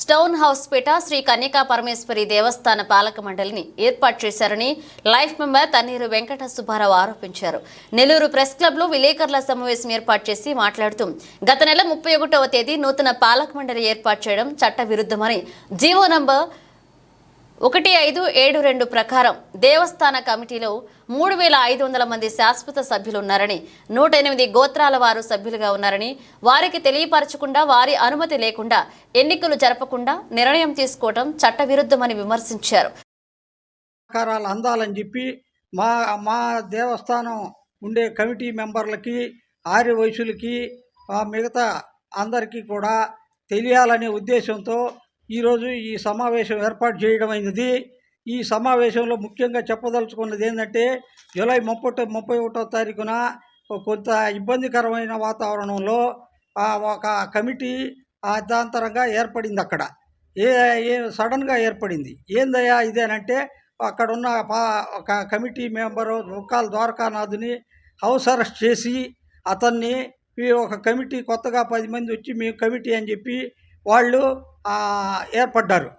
Stone house పేట శ్రీ కన్యకా పరమేశ్వరి దేవస్థాన పాలక మండలిని ఏర్పాటు చేశారని లైఫ్ మెంబర్ తన్నీరు వెంకట సుబ్బారావు ఆరోపించారు. నెల్లూరు ప్రెస్ క్లబ్లో విలేకరుల సమావేశం ఏర్పాటు చేసి మాట్లాడుతూ గత నెల ముప్పై ఒకటవ తేదీ నూతన పాలక మండలి ఏర్పాటు చేయడం చట్ట విరుద్ధమని జీవో నంబర్ ఒకటి ఐదు ఏడు రెండు ప్రకారం దేవస్థాన కమిటీలో మూడు వేల ఐదు వందల మంది శాశ్వత సభ్యులు ఉన్నారని నూట ఎనిమిది గోత్రాల వారు సభ్యులుగా ఉన్నారని వారికి తెలియపరచకుండా వారి అనుమతి లేకుండా ఎన్నికలు జరపకుండా నిర్ణయం తీసుకోవడం చట్టవిరుద్ధమని విమర్శించారు. సహకారాలు అందాలని చెప్పి మా మా దేవస్థానం ఉండే కమిటీ మెంబర్లకి ఆర్య వయసులకి మిగతా అందరికీ కూడా తెలియాలనే ఉద్దేశంతో ఈరోజు ఈ సమావేశం ఏర్పాటు చేయడం ఈ సమావేశంలో ముఖ్యంగా చెప్పదలుచుకున్నది ఏంటంటే జూలై ముప్పై ముప్పై ఒకటో తారీఖున కొంత ఇబ్బందికరమైన వాతావరణంలో ఒక కమిటీ అర్ధాంతరంగా ఏర్పడింది అక్కడ. ఏ ఏ సడన్గా ఏర్పడింది. ఏందయ్యా ఇదేనంటే అక్కడ ఉన్న పా ఒక కమిటీ మెంబరు ముక్కాల ద్వారకానాథుని హౌస్ అరెస్ట్ చేసి అతన్ని ఈ ఒక కమిటీ కొత్తగా పది మంది వచ్చి మేము కమిటీ అని చెప్పి వాళ్ళు ఏర్పడ్డారు.